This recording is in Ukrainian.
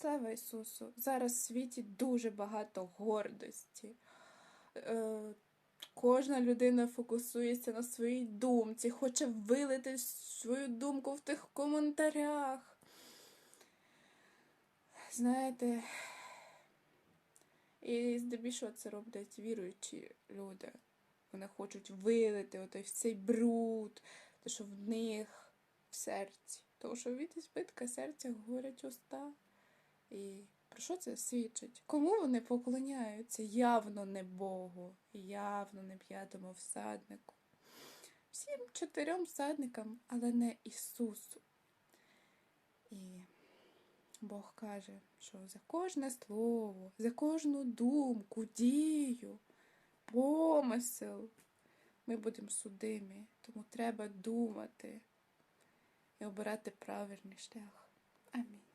Слава Ісусу! Зараз в світі дуже багато гордості. Е, кожна людина фокусується на своїй думці, хоче вилити свою думку в тих коментарях. Знаєте, і здебільшого це роблять віруючі люди. Вони хочуть вилити отой цей бруд, те, що в них в серці. Тому що від збитка серця говорять уста. І про що це свідчить? Кому вони поклоняються? Явно не Богу, явно не п'ятому всаднику. Всім чотирьом всадникам, але не Ісусу. І Бог каже, що за кожне слово, за кожну думку, дію, помисел ми будемо судимі. Тому треба думати і обирати правильний шлях. Амінь.